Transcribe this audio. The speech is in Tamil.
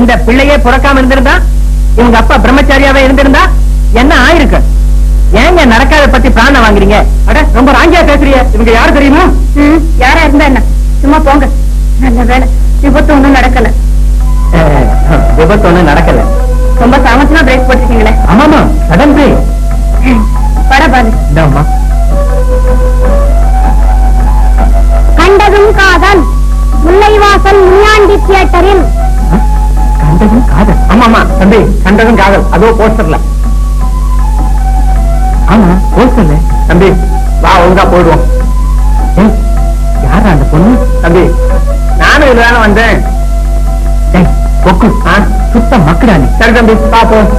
இந்த பிள்ளையே பிறக்காம இருந்திருந்தா? உங்க அப்பா பிரம்மச்சாரியாவே இருந்திருந்தா? என்ன ஆயிருக்கு? ஏங்க நடக்காத பத்தி பிராணம் வாங்குறீங்க? அட ரொம்ப ராங்கியா பேசுறீங்க இவங்க யாரு தெரியுமா? ம், யாரா இருந்தா என்ன? சும்மா போங்க. நல்ல வேலை விபத்து ஒண்ணும் நடக்கல. விபத்து ஒண்ணும் நடக்கல. ரொம்ப சாமர்த்தியமா பிரேக் போட்டிருக்கீங்களே. ஆமாமா சடன் பிரேக் பட பாலு இந்தாம்மா. கண்டதும் காதல் முல்லைவாசல் முனியாண்டி தியேட்டரில். கண்டதும் காதல். ஆமா ஆமா தம்பி கண்டதும் காதல். அதோ போஸ்டர்ல. ஆமா போஸ்டர்ல. தம்பி வா ஒழுங்கா போயிடுவோம். யாரா அந்த பொண்ணு? தம்பி நானும் இதுல தானே வந்தேன். ஏய், கொக்கு ஆ, சுத்த மக்கடா நீ சரி தம்பி பாப்போம்